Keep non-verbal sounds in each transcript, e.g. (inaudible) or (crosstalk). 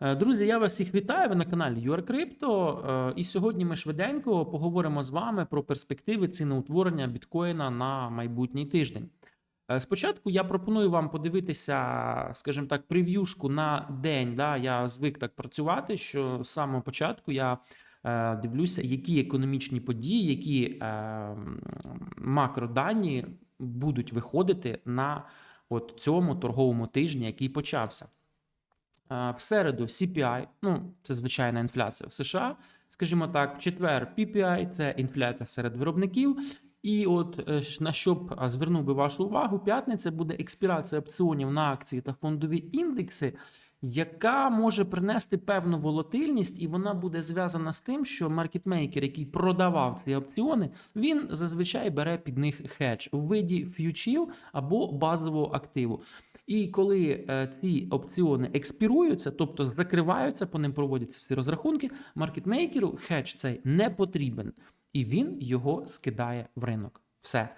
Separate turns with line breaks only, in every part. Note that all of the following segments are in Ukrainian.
Е, Друзі, я вас всіх вітаю. Ви на каналі UR Crypto. Е, І сьогодні ми швиденько поговоримо з вами про перспективи ціноутворення біткоїна на майбутній тиждень. Е, Спочатку я пропоную вам подивитися, скажімо так, прев'юшку на день. Да? Я звик так працювати, що з самого початку я дивлюся, які економічні події, які макродані будуть виходити на от цьому торговому тижні, який почався. В середу CPI, ну це звичайна інфляція в США. Скажімо так, в четвер PPI, це інфляція серед виробників. І от е, на що б звернув би вашу увагу, п'ятниця буде експірація опціонів на акції та фондові індекси, яка може принести певну волатильність, і вона буде зв'язана з тим, що маркетмейкер, який продавав ці опціони, він зазвичай бере під них хедж у виді ф'ючів або базового активу. І коли е, ці опціони експіруються, тобто закриваються, по ним проводяться всі розрахунки, маркетмейкеру хедж цей не потрібен, і він його скидає в ринок. Все.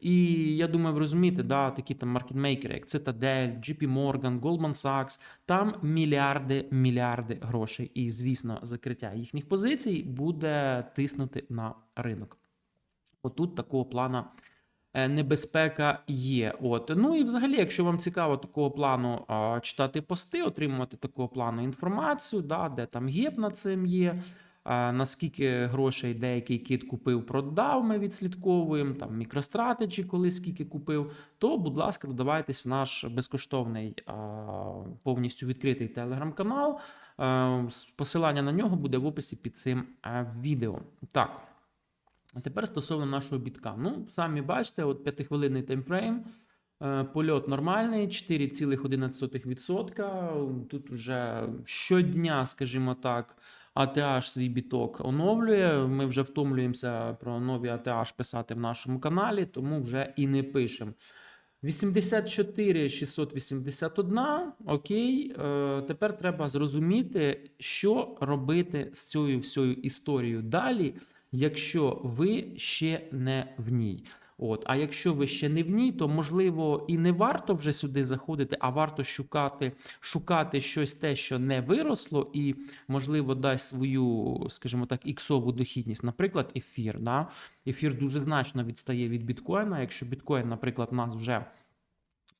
І я думаю, ви розумієте, да, такі там маркетмейкери, як Citadel, JP Morgan, Goldman Sachs, там мільярди, мільярди грошей. І, звісно, закриття їхніх позицій буде тиснути на ринок. Отут такого плана небезпека є. От. Ну і взагалі, якщо вам цікаво такого плану читати пости, отримувати такого плану інформацію, да, де там геп над цим є. Наскільки грошей деякий кит купив, продав, ми відслідковуємо там MicroStrategy, коли скільки купив, то, будь ласка, додавайтесь в наш безкоштовний повністю відкритий телеграм-канал. Е, Посилання на нього буде в описі під цим е, відео. Так. А тепер стосовно нашого бітка. Ну, самі бачите, от п'ятихвилинний таймфрейм. е, Польот нормальний, 4,11%. Тут вже щодня, скажімо так, ATH свій біток оновлює. Ми вже втомлюємося про нові ATH писати в нашому каналі, тому вже і не пишемо. 84 681, окей. Е, тепер треба зрозуміти, що робити з цією всією історією далі, якщо ви ще не в ній. От, а якщо ви ще не в ній, то можливо і не варто вже сюди заходити, а варто шукати, шукати щось те, що не виросло, і можливо дасть свою, скажімо так, іксову дохідність. Наприклад, ефір. Да? Ефір дуже значно відстає від біткоїна. Якщо біткоін, наприклад, нас вже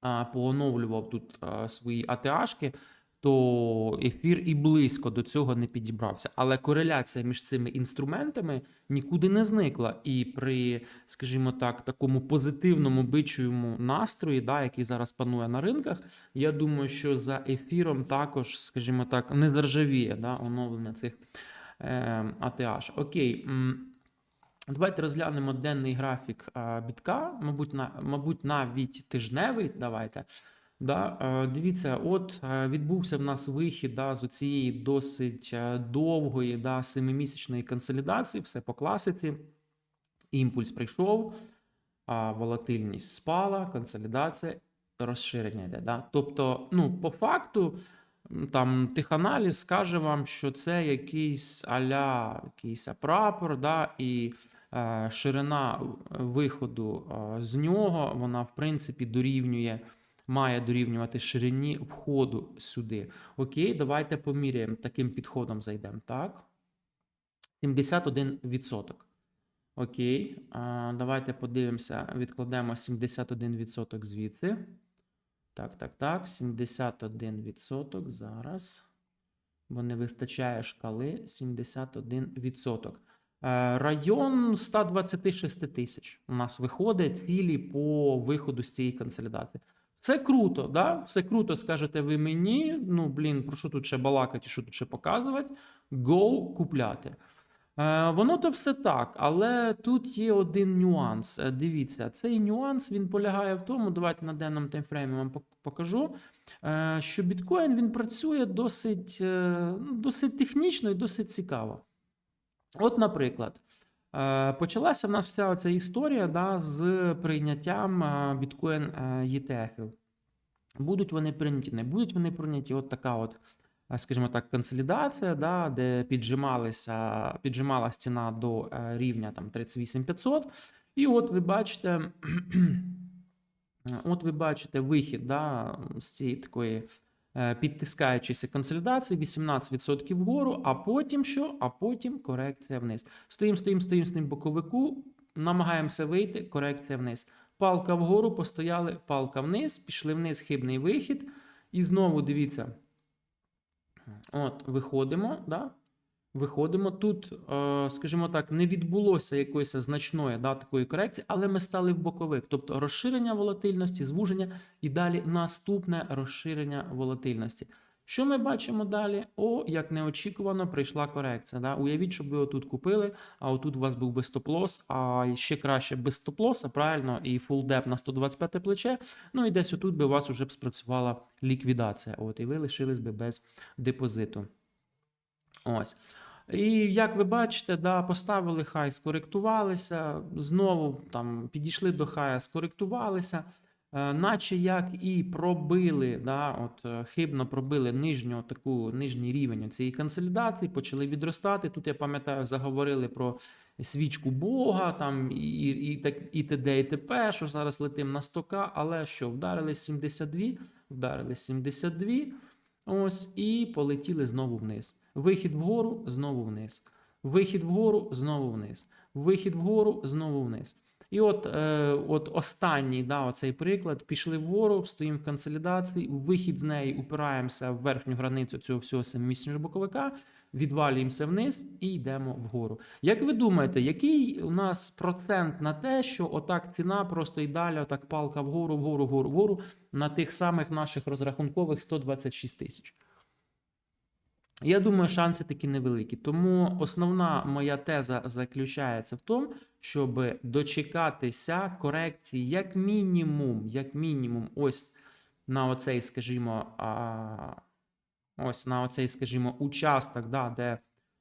а, пооновлював тут а, свої АТАшки, то ефір і близько до цього не підібрався. Але кореляція між цими інструментами нікуди не зникла. І при, скажімо так, такому позитивному бичому настрої, да, який зараз панує на ринках, я думаю, що за ефіром також, скажімо так, не заржавіє да, оновлення цих е, ATH. Окей. Давайте розглянемо денний графік а, бітка, мабуть, на, мабуть, навіть тижневий. Давайте. Да, дивіться, от відбувся в нас вихід да, з цієї досить довгої, да, семимісячної консолідації, все по класиці. Імпульс прийшов, волатильність спала, консолідація, розширення йде. Да? Тобто, ну, по факту, там теханаліз скаже вам, що це якийсь аля, якийсь прапор, да, і е, ширина виходу е, з нього, вона, в принципі, дорівнює має дорівнювати ширині входу сюди. Окей, давайте поміряємо таким підходом зайдемо. Так. 71%. Окей. А, давайте подивимося, відкладемо 71% звідси. Так, так, так. 71% зараз. Бо не вистачає шкали 71%. Е, Район 126 тисяч у нас виходить цілі по виходу з цієї консолідації. Це круто, да? Все круто, скажете ви мені. Ну, блін, про що тут ще балакати, що тут ще показувати? Go купляти. Е, воно то все так, але тут є один нюанс. Е, Дивіться, цей нюанс він полягає в тому, давайте на денному таймфреймі вам покажу, е, що біткоін він працює досить, е, ну, досить технічно і досить цікаво. От, наприклад, почалася в нас вся ця історія да, з прийняттям е, біткоін е, ETF-ів. Будуть вони прийняті, не будуть вони прийняті. От така от, е, скажімо так, консолідація, да, де піджималися, піджималась ціна до е, рівня там, 38500. І от ви бачите, (clears throat) От ви бачите вихід да, з цієї такої е, підтискаючися консолідації, 18% вгору, а потім що? А потім корекція вниз. Стоїм, стоїм, стоїм, стоїм боковику, намагаємося вийти, корекція вниз. Палка вгору, постояли, палка вниз, пішли вниз, хибний вихід. І знову дивіться. От, виходимо, да? Виходимо. Тут, е, скажімо так, не відбулося якоїсь значної да, такої корекції, але ми стали в боковик. Тобто розширення волатильності, звуження і далі наступне розширення волатильності. Що ми бачимо далі? О, як неочікувано прийшла корекція. Да? Уявіть, щоб ви отут купили, а отут у вас був би стоп-лосс, а ще краще без стоп-лоса, правильно, і full деп на 125 плече. Ну і десь отут би у вас вже б спрацювала ліквідація. От, і ви лишились би без депозиту. Ось. І як ви бачите, да, поставили хай, скоректувалися, знову там підійшли до хая, скоректувалися, е, наче як і пробили, да, от, е, хибно пробили нижню, таку, нижній рівень цієї консолідації, почали відростати. Тут я пам'ятаю, заговорили про свічку Бога, там і, і, і, так, і т.д. і т.п., що зараз летим на 100к, але що, вдарили 72, вдарили 72, ось, і полетіли знову вниз. Вихід вгору, знову вниз. Вихід вгору, знову вниз. Вихід вгору, знову вниз. І от е, от останній да, оцей приклад. Пішли вгору, стоїмо в консолідації, вихід з неї упираємося в верхню границю цього всього семимісячного боковика, відвалюємося вниз і йдемо вгору. Як ви думаєте, який у нас процент на те, що отак ціна просто і далі, отак палка вгору, вгору, вгору, вгору на тих самих наших розрахункових 126 тисяч? Я думаю, шанси такі невеликі. Тому основна моя теза заключається в тому, щоб дочекатися корекції, як мінімум, як мінімум, ось на оцей, скажімо, ось на оцей, скажімо, участок, да, де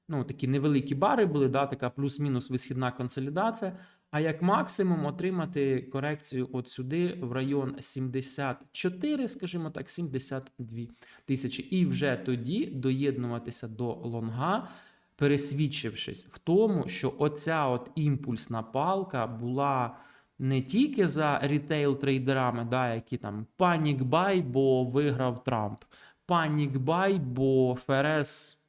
ну, такі невеликі бари були, да, така плюс-мінус висхідна консолідація. А як максимум отримати корекцію от сюди в район 74, скажімо так, 72 тисячі. І вже тоді доєднуватися до лонга, пересвідчившись в тому, що оця от імпульсна палка була не тільки за рітейл-трейдерами, да, які там панік бай, бо виграв Трамп, панік бай, бо ФРС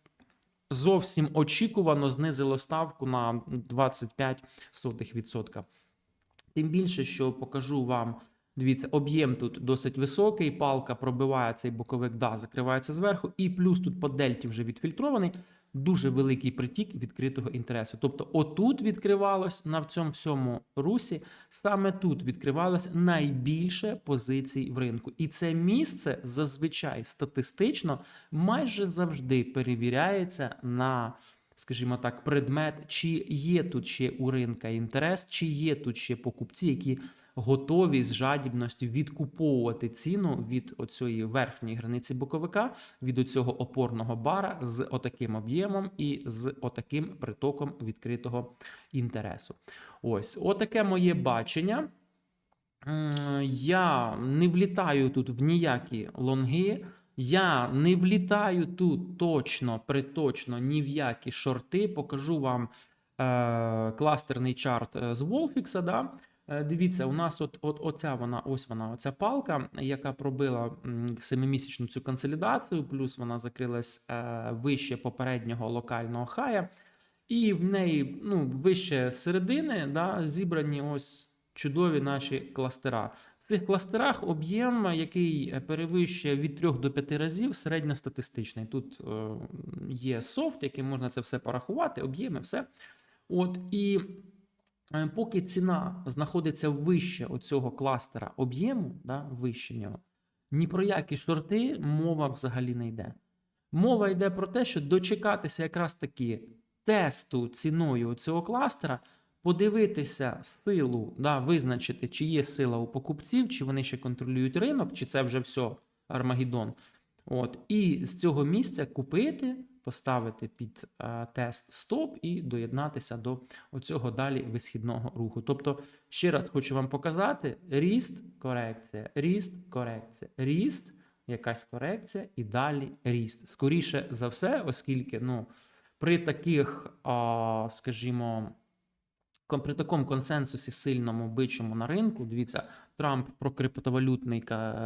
зовсім очікувано знизило ставку на 25%. Тим більше, що покажу вам, дивіться, об'єм тут досить високий, палка пробиває цей боковик, да, закривається зверху, і плюс тут по дельті вже відфільтрований. Дуже великий притік відкритого інтересу. Тобто, отут відкривалось на цьому всьому русі, саме тут відкривалось найбільше позицій в ринку. І це місце зазвичай статистично майже завжди перевіряється на, скажімо так, предмет, чи є тут ще у ринка інтерес, чи є тут ще покупці, які готові з жадібністю відкуповувати ціну від оцієї верхньої границі боковика, від оцього опорного бара з отаким об'ємом і з отаким притоком відкритого інтересу. Ось, отаке моє бачення. Я не влітаю тут в ніякі лонги. Я не влітаю тут точно, приточно ні в які шорти. Покажу вам е, кластерний чарт е, з Волфікса. Да? Е, Дивіться, у нас от, от оця вона, ось вона, оця палка, яка пробила семимісячну цю консолідацію, плюс вона закрилась е, вище попереднього локального хая, і в неї ну, вище середини да, зібрані ось чудові наші кластера. В цих кластерах об'єм, який перевищує від 3 до 5 разів середньостатистичний. Тут е, є софт, яким можна це все порахувати, об'єми, все. От і Е, поки ціна знаходиться вище оцього кластера об'єму, да, вище нього, ні про які шорти мова взагалі не йде. Мова йде про те, що дочекатися якраз таки тесту ціною цього кластера, подивитися силу, да, визначити, чи є сила у покупців, чи вони ще контролюють ринок, чи це вже все Армагеддон. От, І з цього місця купити поставити під е, тест стоп і доєднатися до оцього далі висхідного руху. Тобто, ще раз хочу вам показати: ріст, корекція, ріст, корекція, ріст, якась корекція, і далі ріст. Скоріше за все, оскільки ну, при таких, скажімо, при такому консенсусі сильному бичому на ринку, дивіться, Трамп про криптовалютний,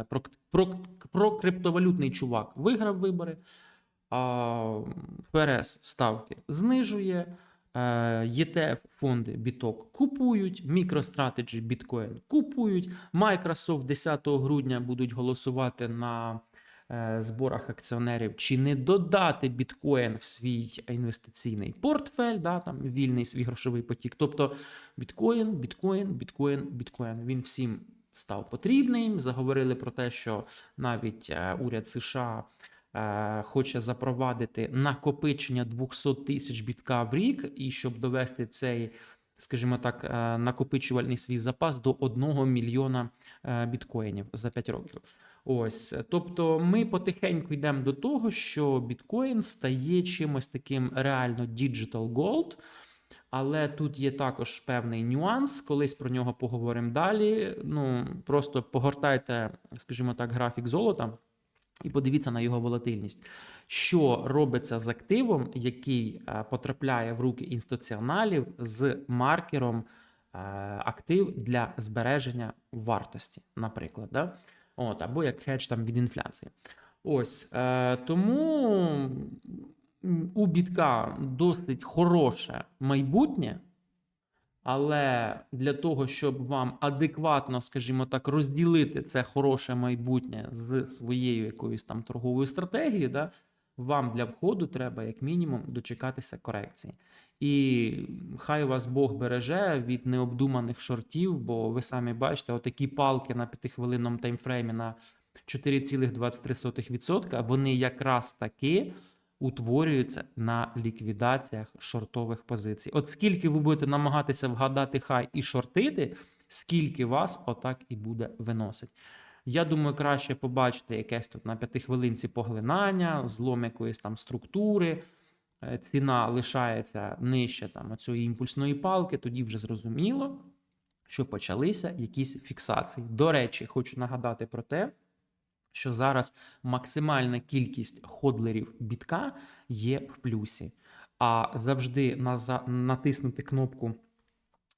про, про, про криптовалютний чувак виграв вибори. ФРС ставки знижує. е, ETF фонди біток купують, MicroStrategy біткоін купують. Microsoft 10 грудня будуть голосувати на е, зборах акціонерів, чи не додати біткоін в свій інвестиційний портфель, да, там вільний свій грошовий потік. Тобто біткоін, біткоін, біткоін, біткоін. Він всім став потрібним. Заговорили про те, що навіть е, уряд США хоче запровадити накопичення 200 тисяч бітка в рік, і щоб довести цей, скажімо так, е, накопичувальний свій запас до 1 мільйона е, біткоїнів за 5 років. Ось, тобто, ми потихеньку йдемо до того, що біткоін стає чимось таким реально digital gold. Але тут є також певний нюанс. Колись про нього поговоримо далі. Ну просто погортайте, скажімо так, графік золота і подивіться на його волатильність. Що робиться з активом, який е, потрапляє в руки інституціоналів з маркером е, актив для збереження вартості, наприклад, да? От, або як хедж там від інфляції. Ось е, тому у бітка досить хороше майбутнє, але для того, щоб вам адекватно, скажімо так, розділити це хороше майбутнє з своєю якоюсь там торговою стратегією, да, вам для входу треба, як мінімум, дочекатися корекції. І хай вас Бог береже від необдуманих шортів, бо ви самі бачите, отакі палки на п'ятихвилинному таймфреймі на 4,23%, вони якраз таки утворюються на ліквідаціях шортових позицій. От скільки ви будете намагатися вгадати хай і шортити, скільки вас отак і буде виносить. Я думаю, краще побачити якесь тут на п'ятихвилинці поглинання, злом якоїсь там структури. е, Ціна лишається нижче там оцієї імпульсної палки, тоді вже зрозуміло, що почалися якісь фіксації. До речі, хочу нагадати про те, що зараз максимальна кількість ходлерів бітка є в плюсі. А завжди наза- натиснути кнопку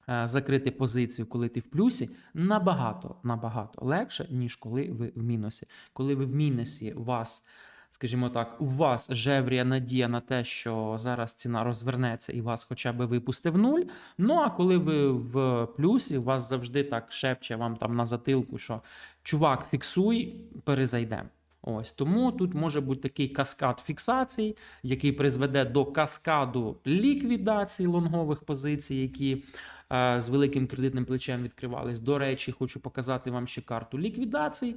е, закрити позицію, коли ти в плюсі, набагато набагато легше, ніж коли ви в мінусі. Коли ви в мінусі, у вас, скажімо так, у вас жевріє надія на те, що зараз ціна розвернеться і вас хоча б випусти в нуль. Ну а коли ви в плюсі, вас завжди так шепче вам там на затилку, що чувак, фіксуй, перезайдемо. Ось тому тут може бути такий каскад фіксацій, який призведе до каскаду ліквідації лонгових позицій, які е, з великим кредитним плечем відкривались. До речі, хочу показати вам ще карту ліквідацій.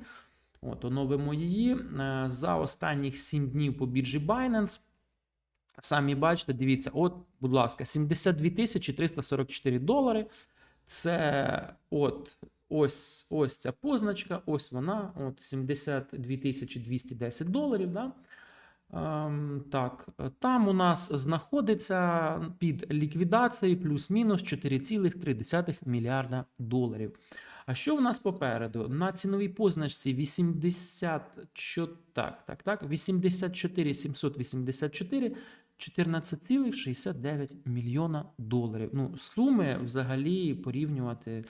От, оновимо її. Е, за останніх 7 днів по біржі Binance. Самі бачите, дивіться, от, будь ласка, 72 тисячі 344 долари. Це от ось ось ця позначка, ось вона, от 72 тисячі 210 доларів. Да? Ем, так, там у нас знаходиться під ліквідацією плюс-мінус 4,3 мільярда доларів. А що в нас попереду? На ціновій позначці 84, так, так, так, 84 784 14,69 мільйона доларів. Ну, суми взагалі порівнювати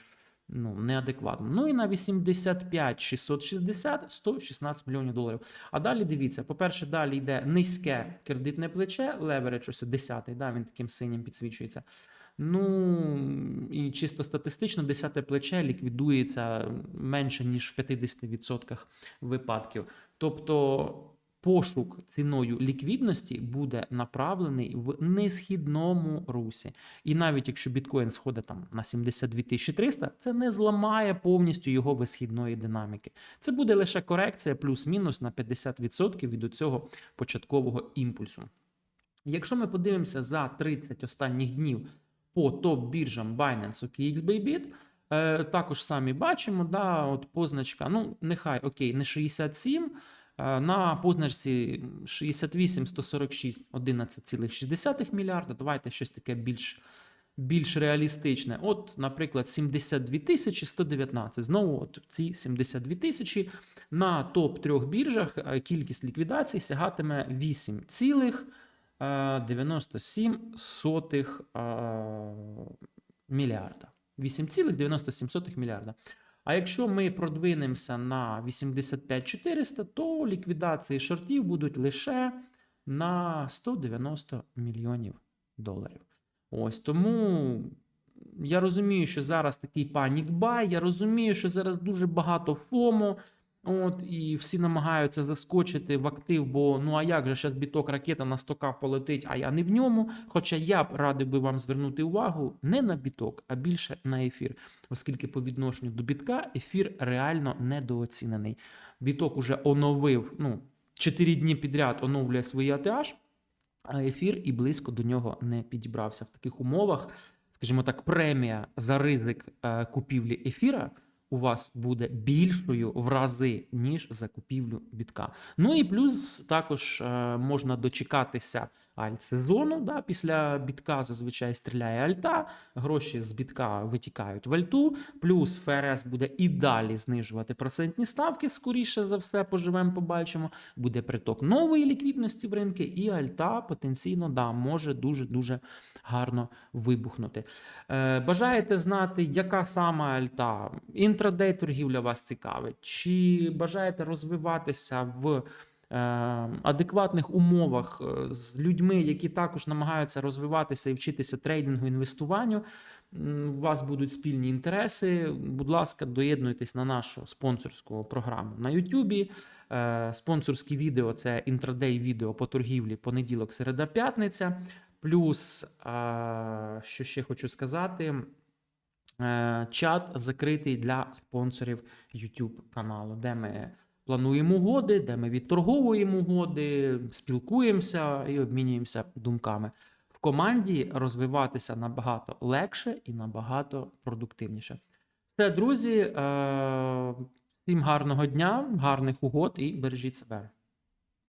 ну, неадекватно. Ну і на 85 660 116 мільйонів доларів. А далі дивіться: по-перше, далі йде низьке кредитне плече, левередж, ось 10 да, він таким синім підсвічується. Ну і чисто статистично, 10 плече ліквідується менше ніж в 50% випадків. Тобто пошук ціною ліквідності буде направлений в несхідному русі. І навіть якщо біткоін сходить там на 72 300, це не зламає повністю його висхідної динаміки. Це буде лише корекція плюс-мінус на 50% від цього початкового імпульсу. Якщо ми подивимося за 30 останніх днів по топ-біржам Binance, Bybit, е, також самі бачимо, да, от позначка, ну, нехай окей, не 67, е, на позначці 68, 146, 11,6 мільярда. Давайте щось таке більш, більш реалістичне. От, наприклад, 72 тисячі 119. Знову от ці 72 тисячі на топ-трьох біржах е, кількість ліквідацій сягатиме 8 цілих. Е, 97 сотих е, мільярда. 8,97 мільярда. А якщо ми продвинемося на 85400, то ліквідації шортів будуть лише на 190 мільйонів доларів. Ось тому я розумію, що зараз такий панік бай. Я розумію, що зараз дуже багато ФОМО. От, і всі намагаються заскочити в актив, бо ну а як же зараз біток ракета на 100к полетить, а я не в ньому. Хоча я б радив би вам звернути увагу не на біток, а більше на ефір, оскільки по відношенню до бітка ефір реально недооцінений. Біток уже оновив, ну, 4 дні підряд оновлює свій ATH, а ефір і близько до нього не підібрався в таких умовах. Скажімо так, премія за ризик е, купівлі ефіра у вас буде більшою в рази, ніж закупівлю бітка. Ну і плюс також е, можна дочекатися альт-сезону. Да, після бітка зазвичай стріляє альта, гроші з бітка витікають в альту, плюс ФРС буде і далі знижувати процентні ставки. Скоріше за все, поживемо, побачимо. Буде приток нової ліквідності в ринки, і альта потенційно да, може дуже-дуже гарно вибухнути. Е, бажаєте знати, яка саме альта? Інтрадей торгівля вас цікавить? Чи бажаєте розвиватися в адекватних умовах е, з людьми, які також намагаються розвиватися і вчитися трейдингу, інвестуванню? У вас будуть спільні інтереси. Будь ласка, доєднуйтесь на нашу спонсорську програму на YouTube. Е, Спонсорські відео це інтрадей відео по торгівлі понеділок, середа, п'ятниця. Плюс, е, що ще хочу сказати, е, чат закритий для спонсорів YouTube каналу, де ми плануємо угоди, де ми відторговуємо угоди, спілкуємося і обмінюємося думками. В команді розвиватися набагато легше і набагато продуктивніше. Все, друзі, е, всім гарного дня, гарних угод і бережіть себе.